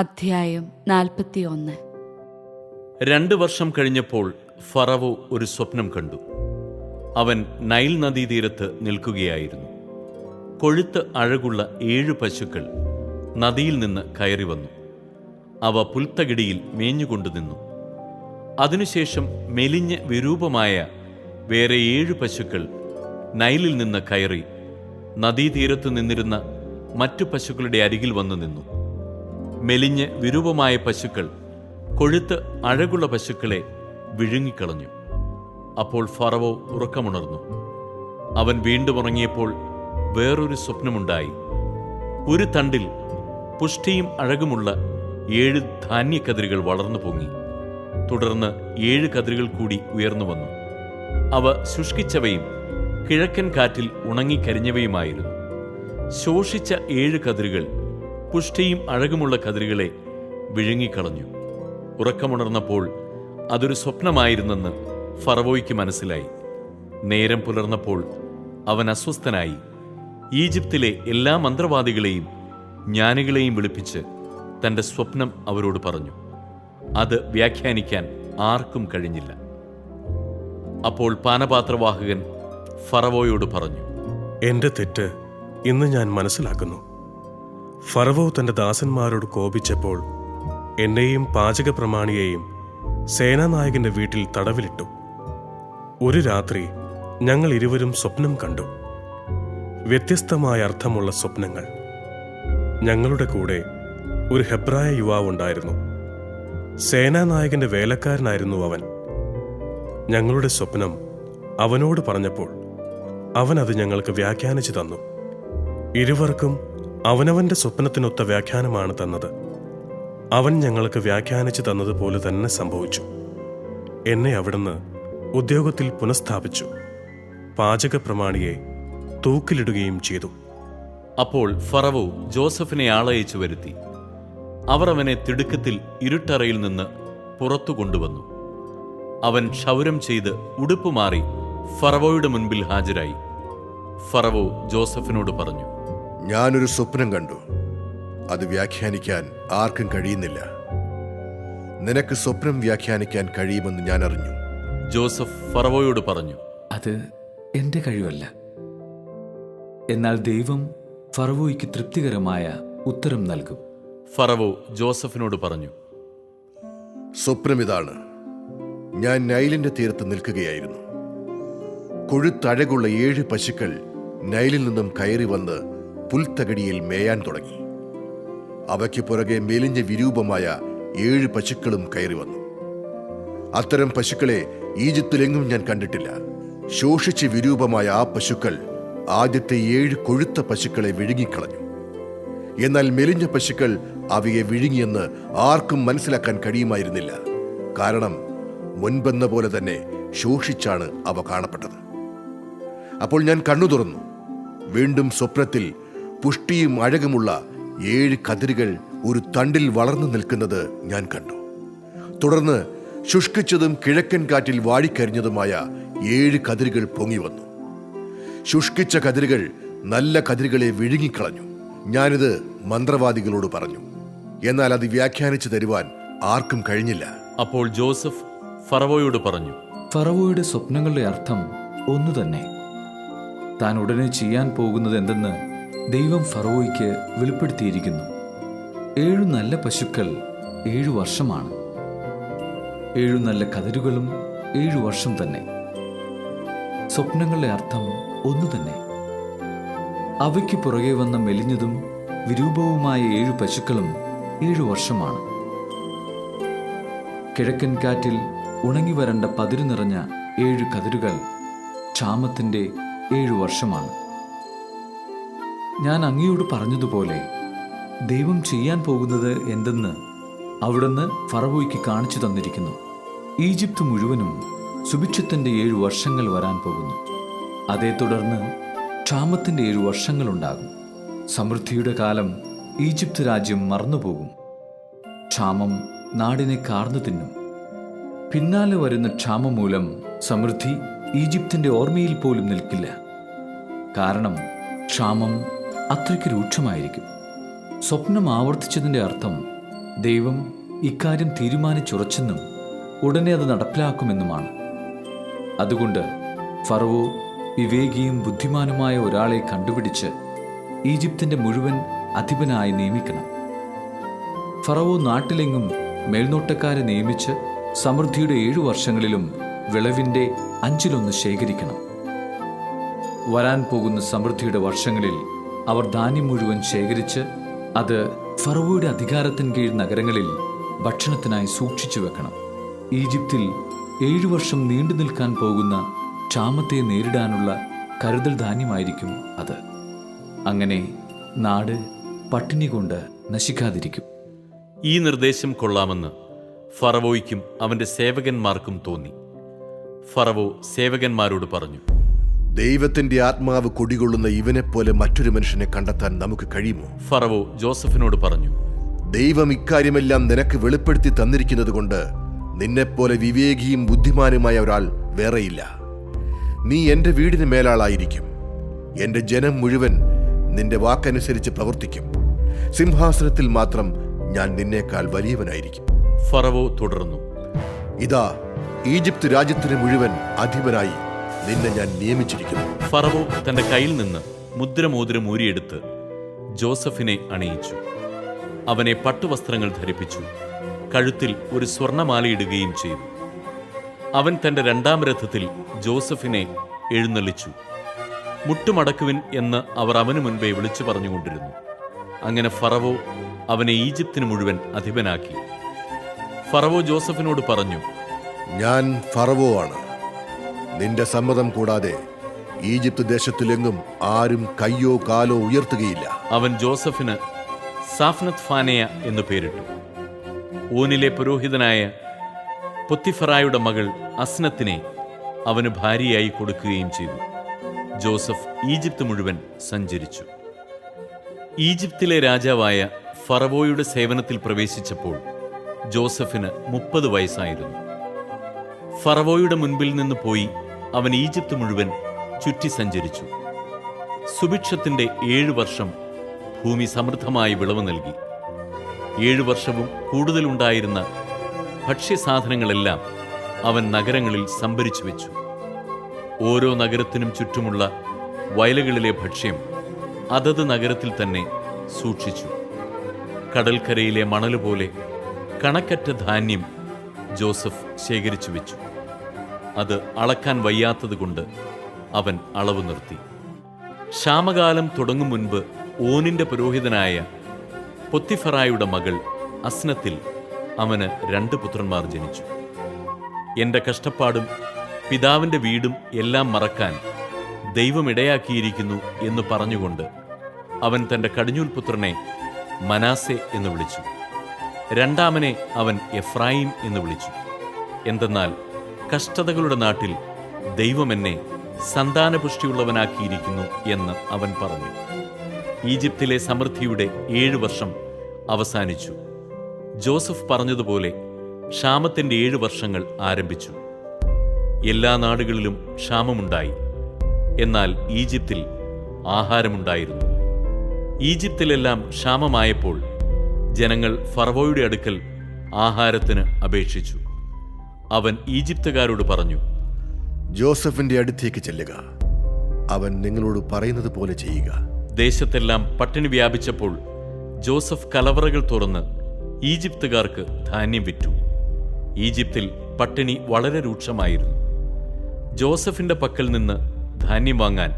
അധ്യായം നാൽപ്പത്തിയൊന്ന്. രണ്ട് വർഷം കഴിഞ്ഞപ്പോൾ ഫറവോ ഒരു സ്വപ്നം കണ്ടു. അവൻ നൈൽ നദീതീരത്ത് നിൽക്കുകയായിരുന്നു. കൊഴുത്ത് അഴകുള്ള ഏഴ് പശുക്കൾ നദിയിൽ നിന്ന് കയറി വന്നു. അവ പുൽത്തകിടിയിൽ മേഞ്ഞുകൊണ്ടു നിന്നു. അതിനുശേഷം മെലിഞ്ഞ വിരൂപമായ വേറെ ഏഴ് പശുക്കൾ നൈലിൽ നിന്ന് കയറി നദീതീരത്ത് നിന്നിരുന്ന മറ്റു പശുക്കളുടെ അരികിൽ വന്നു നിന്നു. മെലിഞ്ഞ് വിരൂപമായ പശുക്കൾ കൊഴുത്ത് അഴകുള്ള പശുക്കളെ വിഴുങ്ങിക്കളഞ്ഞു. അപ്പോൾ ഫറവോ ഉറക്കമുണർന്നു. അവൻ വീണ്ടും ഉറങ്ങിയപ്പോൾ വേറൊരു സ്വപ്നമുണ്ടായി. ഒരു തണ്ടിൽ പുഷ്ടിയും അഴകുമുള്ള ഏഴ് ധാന്യക്കതിരുകൾ വളർന്നു പൊങ്ങി. തുടർന്ന് ഏഴ് കതിരുകൾ കൂടി ഉയർന്നു വന്നു. അവ ശുഷ്കിച്ചവയും കിഴക്കൻ കാറ്റിൽ ഉണങ്ങിക്കരിഞ്ഞവയുമായിരുന്നു ശോഷിച്ച ഏഴ് കതിരുകൾ പുഷ്ടിയും അഴകുമുള്ള കതിരുകളെ വിഴുങ്ങിക്കളഞ്ഞു. ഉറക്കമുണർന്നപ്പോൾ അതൊരു സ്വപ്നമായിരുന്നെന്ന് ഫറവോയ്ക്ക് മനസ്സിലായി. നേരം പുലർന്നപ്പോൾ അവൻ അസ്വസ്ഥനായി. ഈജിപ്തിലെ എല്ലാ മന്ത്രവാദികളെയും ജ്ഞാനികളെയും വിളിപ്പിച്ച് തന്റെ സ്വപ്നം അവരോട് പറഞ്ഞു. അത് വ്യാഖ്യാനിക്കാൻ ആർക്കും കഴിഞ്ഞില്ല. അപ്പോൾ പാനപാത്രവാഹകൻ ഫറവോയോട് പറഞ്ഞു എന്റെ തെറ്റ് ഇന്ന് ഞാൻ മനസ്സിലാക്കുന്നു. ഫറവോ തന്റെ ദാസന്മാരോട് കോപിച്ചപ്പോൾ എന്നെയും പാചക പ്രമാണിയെയും സേനാനായകന്റെ വീട്ടിൽ തടവിലിട്ടു. ഒരു രാത്രി ഞങ്ങൾ ഇരുവരും സ്വപ്നം കണ്ടു. വ്യത്യസ്തമായ അർത്ഥമുള്ള സ്വപ്നങ്ങൾ. ഞങ്ങളുടെ കൂടെ ഒരു ഹെബ്രായ യുവാവ് ഉണ്ടായിരുന്നു. സേനാനായകന്റെ വേലക്കാരനായിരുന്നു അവൻ. ഞങ്ങളുടെ സ്വപ്നം അവനോട് പറഞ്ഞപ്പോൾ അവൻ അത് ഞങ്ങൾക്ക് വ്യാഖ്യാനിച്ചു തന്നു. ഇരുവർക്കും അവനവന്റെ സ്വപ്നത്തിനൊത്ത വ്യാഖ്യാനമാണ് തന്നത്. അവൻ ഞങ്ങൾക്ക് വ്യാഖ്യാനിച്ചു തന്നതുപോലെ തന്നെ സംഭവിച്ചു. എന്നെ അവിടുന്ന് ഉദ്യോഗത്തിൽ പുനഃസ്ഥാപിച്ചു. പാചക പ്രമാണിയെ തൂക്കിലിടുകയും ചെയ്തു. അപ്പോൾ ഫറവു ജോസഫിനെ ആളയച്ചു വരുത്തി. അവർ അവനെ തിടുക്കത്തിൽ ഇരുട്ടറയിൽ നിന്ന് പുറത്തു കൊണ്ടുവന്നു. അവൻ ക്ഷൗരം ചെയ്ത് ഉടുപ്പ് മാറി ഫറവോയുടെ മുൻപിൽ ഹാജരായി. ഫറവോ ജോസഫിനോട് പറഞ്ഞു ഞാനൊരു സ്വപ്നം കണ്ടു. അത് വ്യാഖ്യാനിക്കാൻ ആർക്കും കഴിയുന്നില്ല. നിനക്ക് സ്വപ്നം വ്യാഖ്യാനിക്കാൻ കഴിയുമെന്ന് ഞാൻ അറിഞ്ഞു. ജോസഫ് ഫറവോയോട് പറഞ്ഞു. അത് എന്റെ കഴിവല്ല. എന്നാൽ ദൈവം ഫറവോയ്ക്ക് തൃപ്തികരമായ ഉത്തരം നൽകും. ഫറവോ ജോസഫിനോട് പറഞ്ഞു. സ്വപ്നം ഇതാണ് ഞാൻ നൈലിന്റെ തീരത്ത് നിൽക്കുകയായിരുന്നു. കൊഴുത്തഴകുള്ള ഏഴ് പശുക്കൾ നൈലിൽ നിന്നും കയറി വന്ന് പുൽത്തകടിയിൽ മേയാൻ തുടങ്ങി. അവയ്ക്ക് പുറകെ മെലിഞ്ഞ വിരൂപമായ ഏഴ് പശുക്കളും കയറി വന്നു. അത്തരം പശുക്കളെ ഈജിപ്തിലെങ്ങും ഞാൻ കണ്ടിട്ടില്ല. ശോഷിച്ച് വിരൂപമായ ആ പശുക്കൾ ആദ്യത്തെ ഏഴ് കൊഴുത്ത പശുക്കളെ വിഴുങ്ങിക്കളഞ്ഞു. എന്നാൽ മെലിഞ്ഞ പശുക്കൾ അവയെ വിഴുങ്ങിയെന്ന് ആർക്കും മനസ്സിലാക്കാൻ കഴിയുമായിരുന്നില്ല. കാരണം മുൻപെന്ന പോലെ തന്നെ ശോഷിച്ചാണ് അവ കാണപ്പെട്ടത്. അപ്പോൾ ഞാൻ കണ്ണു തുറന്നു വീണ്ടും സ്വപ്നത്തിൽ പുഷ്ടിയും അഴകുമുള്ള ഏഴ് കതിരുകൾ ഒരു തണ്ടിൽ വളർന്നു നിൽക്കുന്നത് ഞാൻ കണ്ടു. തുടർന്ന് ശുഷ്കിച്ചതും കിഴക്കൻ കാറ്റിൽ വാടിക്കരിഞ്ഞതുമായ ഏഴ് കതിരുകൾ പൊങ്ങി വന്നു. ശുഷ്കിച്ച കതിരുകൾ നല്ല കതിരുകളെ വിഴുങ്ങിക്കളഞ്ഞു. ഞാനിത് മന്ത്രവാദികളോട് പറഞ്ഞു. എന്നാൽ അത് വ്യാഖ്യാനിച്ചു തരുവാൻ ആർക്കും കഴിഞ്ഞില്ല. അപ്പോൾ ജോസഫ് ഫറവോയോട് പറഞ്ഞു. ഫറവോയുടെ സ്വപ്നങ്ങളുടെ അർത്ഥം ഒന്നു തന്നെ താൻ ഉടനെ ചെയ്യാൻ പോകുന്നത് എന്തെന്ന് ദൈവം ഫറോയ്ക്ക് വെളിപ്പെടുത്തിയിരിക്കുന്നു. ഏഴു നല്ല പശുക്കൾ ഏഴു വർഷമാണ്. ഏഴു നല്ല കതിരുകളും ഏഴു വർഷം തന്നെ. സ്വപ്നങ്ങളുടെ അർത്ഥം ഒന്നു തന്നെ. അവയ്ക്ക് പുറകെ വന്ന മെലിഞ്ഞതും വിരൂപവുമായ ഏഴു പശുക്കളും ഏഴു വർഷമാണ്. കിഴക്കൻ കാറ്റിൽ ഉണങ്ങി വരണ്ട പതിരു നിറഞ്ഞ ഏഴു കതിരുകൾ ക്ഷാമത്തിന്റെ ഏഴു വർഷമാണ്. ഞാൻ അങ്ങയോട് പറഞ്ഞതുപോലെ ദൈവം ചെയ്യാൻ പോകുന്നത് എന്തെന്ന് അവിടുന്ന് ഫറവോയ്ക്ക് കാണിച്ചു തന്നിരിക്കുന്നു. ഈജിപ്ത് മുഴുവനും സുഭിക്ഷത്തിന്റെ ഏഴു വർഷങ്ങൾ വരാൻ പോകുന്നു. അതേ തുടർന്ന് ക്ഷാമത്തിന്റെ ഏഴു വർഷങ്ങളുണ്ടാകും. സമൃദ്ധിയുടെ കാലം ഈജിപ്ത് രാജ്യം മറന്നുപോകും. ക്ഷാമം നാടിനെ കാർന്നു തിന്നും. പിന്നാലെ വരുന്ന ക്ഷാമം മൂലം സമൃദ്ധി ഈജിപ്തിന്റെ ഓർമ്മയിൽ പോലും നിൽക്കില്ല. കാരണം ക്ഷാമം അത്രയ്ക്ക് രൂക്ഷമായിരിക്കും. സ്വപ്നം ആവർത്തിച്ചതിന്റെ അർത്ഥം ദൈവം ഇക്കാര്യം തീരുമാനിച്ചുറച്ചെന്നും ഉടനെ അത് നടപ്പിലാക്കുമെന്നുമാണ്. അതുകൊണ്ട് ഫറവോ വിവേകിയും ബുദ്ധിമാനുമായ ഒരാളെ കണ്ടുപിടിച്ച് ഈജിപ്തിന്റെ മുഴുവൻ അധിപനായി നിയമിക്കണം. ഫറവോ നാട്ടിലെങ്ങും മേൽനോട്ടക്കാരെ നിയമിച്ച് സമൃദ്ധിയുടെ ഏഴു വർഷങ്ങളിലും വിളവിന്റെ അഞ്ചിലൊന്ന് ശേഖരിക്കണം. വരാൻ പോകുന്ന സമൃദ്ധിയുടെ വർഷങ്ങളിൽ അവർ ധാന്യം മുഴുവൻ ശേഖരിച്ച് അത് ഫറവോയുടെ അധികാരത്തിന് കീഴ് നഗരങ്ങളിൽ ഭക്ഷണത്തിനായി സൂക്ഷിച്ചു വെക്കണം. ഈജിപ്തിൽ ഏഴു വർഷം നീണ്ടു നിൽക്കാൻ പോകുന്ന ക്ഷാമത്തെ നേരിടാനുള്ള കരുതൽ ധാന്യമായിരിക്കും അത്. അങ്ങനെ നാട് പട്ടിണി കൊണ്ട് നശിക്കാതിരിക്കും. ഈ നിർദ്ദേശം കൊള്ളാമെന്ന് ഫറവോയ്ക്കും അവന്റെ സേവകന്മാർക്കും തോന്നി. ഫറവോ സേവകന്മാരോട് പറഞ്ഞു ദൈവത്തിന്റെ ആത്മാവ് കുടികൊള്ളുന്ന ഇവനെപ്പോലെ മറ്റൊരു മനുഷ്യനെ കണ്ടെത്താൻ നമുക്ക് കഴിയുമോ? ഫറവോ ജോസഫിനോട് പറഞ്ഞു ദൈവം ഇക്കാര്യമെല്ലാം നിനക്ക് വെളിപ്പെടുത്തി തന്നിരിക്കുന്നത് കൊണ്ട് നിന്നെപ്പോലെ വിവേകിയും ബുദ്ധിമാനുമായ ഒരാൾ വേറെയില്ല. നീ എന്റെ വീടിന് മേലാളായിരിക്കും. എന്റെ ജനം മുഴുവൻ നിന്റെ വാക്കനുസരിച്ച് പ്രവർത്തിക്കും. സിംഹാസനത്തിൽ മാത്രം ഞാൻ നിന്നേക്കാൾ വലിയവനായിരിക്കും. ഫറവോ തുടർന്നു ഇതാ ഈജിപ്ത് രാജ്യത്തിന് മുഴുവൻ അധിപനായി നിന്നെ ഞാൻ നിയമിച്ചിരിക്കുന്നു. ഫറവോ തന്റെ കയ്യിൽ നിന്ന് മുദ്രമോതിരം ഊരിയെടുത്ത് ജോസഫിനെ അണിയിച്ചു. അവനെ പട്ടുവസ്ത്രങ്ങൾ ധരിപ്പിച്ചു. കഴുത്തിൽ ഒരു സ്വർണമാലയിടുകയും ചെയ്തു. അവൻ തന്റെ രണ്ടാം രഥത്തിൽ ജോസഫിനെ എഴുന്നള്ളിച്ചു. മുട്ടുമടക്കുവിൻ എന്ന് അവർ അവനു മുൻപേ വിളിച്ചു പറഞ്ഞുകൊണ്ടിരുന്നു. അങ്ങനെ ഫറവോ അവനെ ഈജിപ്തിന് മുഴുവൻ അധിപനാക്കി. ഫറവോ ജോസഫിനോട് പറഞ്ഞു ഞാൻ ഫറവോ ആണ്. നിന്റെ സമ്മതം കൂടാതെ ഈജിപ്ത് ദേശത്തിലെങ്ങും ആരും കയ്യോ കാലോ ഉയർത്തുകയില്ല. അവൻ ജോസഫിന് സാഫ്നത്ത് ഫാനയ എന്നു പേരിട്ടു. ഊനിലെ പുരോഹിതനായ പൊത്തിഫറായുടെ മകൾ അസ്നത്തിനെ അവന് ഭാര്യയായി കൊടുക്കുകയും ചെയ്തു. ജോസഫ് ഈജിപ്ത് മുഴുവൻ സഞ്ചരിച്ചു. ഈജിപ്തിലെ രാജാവായ ഫറവോയുടെ സേവനത്തിൽ പ്രവേശിച്ചപ്പോൾ ജോസഫിന് മുപ്പത് വയസ്സായിരുന്നു. ഫറവോയുടെ മുൻപിൽ നിന്ന് പോയി അവൻ ഈജിപ്ത് മുഴുവൻ ചുറ്റി സഞ്ചരിച്ചു. സുഭിക്ഷത്തിന്റെ ഏഴു വർഷം ഭൂമി സമൃദ്ധമായി വിളവ് നൽകി. ഏഴു വർഷവും കൂടുതലുണ്ടായിരുന്ന ഭക്ഷ്യസാധനങ്ങളെല്ലാം അവൻ നഗരങ്ങളിൽ സംഭരിച്ചു വെച്ചു. ഓരോ നഗരത്തിനും ചുറ്റുമുള്ള വയലുകളിലെ ഭക്ഷ്യം അതത് നഗരത്തിൽ തന്നെ സൂക്ഷിച്ചു. കടൽക്കരയിലെ മണലുപോലെ കണക്കറ്റ ധാന്യം ജോസഫ് ശേഖരിച്ചു വെച്ചു. അത് അളക്കാൻ വയ്യാത്തതുകൊണ്ട് അവൻ അളവ് നിർത്തി. ക്ഷാമകാലം തുടങ്ങും മുൻപ് ഓനിന്റെ പുരോഹിതനായ പൊത്തിഫറായുടെ മകൾ അസ്നത്തിൽ അവന് രണ്ട് പുത്രന്മാർ ജനിച്ചു. എന്റെ കഷ്ടപ്പാടും പിതാവിന്റെ വീടും എല്ലാം മറക്കാൻ ദൈവം ഇടയാക്കിയിരിക്കുന്നു എന്ന് പറഞ്ഞുകൊണ്ട് അവൻ തന്റെ കടിഞ്ഞൂൽ പുത്രനെ മനാസെ എന്ന് വിളിച്ചു. രണ്ടാമനെ അവൻ എഫ്രായിം എന്ന് വിളിച്ചു. എന്തെന്നാൽ കഷ്ടതകളുടെ നാട്ടിൽ ദൈവം എന്നെ സന്താനപുഷ്ടിയുള്ളവനാക്കിയിരിക്കുന്നു എന്ന് അവൻ പറഞ്ഞു. ഈജിപ്തിലെ സമൃദ്ധിയുടെ ഏഴ് വർഷം അവസാനിച്ചു. ജോസഫ് പറഞ്ഞതുപോലെ ക്ഷാമത്തിന്റെ ഏഴ് വർഷങ്ങൾ ആരംഭിച്ചു. എല്ലാ നാടുകളിലും ക്ഷാമമുണ്ടായി. എന്നാൽ ഈജിപ്തിൽ ആഹാരമുണ്ടായിരുന്നു. ഈജിപ്തിലെല്ലാം ക്ഷാമമായപ്പോൾ ജനങ്ങൾ ഫറവോയുടെ അടുക്കൽ ആഹാരത്തിന് അപേക്ഷിച്ചു. അവൻ ഈജിപ്തുകാരോട് പറഞ്ഞു ജോസഫിന്റെ അടുത്തേക്ക് ചെല്ലുക. അവൻ നിങ്ങളോട് പറയുന്നത് പോലെ ചെയ്യുക. ദേശത്തെല്ലാം പട്ടിണി വ്യാപിച്ചപ്പോൾ ജോസഫ് കലവറകൾ തുറന്ന് ഈജിപ്തുകാർക്ക് ധാന്യം വിറ്റു. ഈജിപ്തിൽ പട്ടിണി വളരെ രൂക്ഷമായിരുന്നു. ജോസഫിന്റെ പക്കൽ നിന്ന് ധാന്യം വാങ്ങാൻ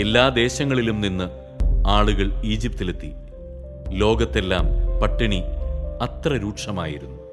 എല്ലാ ദേശങ്ങളിലും നിന്ന് ആളുകൾ ഈജിപ്തിലെത്തി. ലോകത്തെല്ലാം പട്ടിണി അത്ര രൂക്ഷമായിരുന്നു.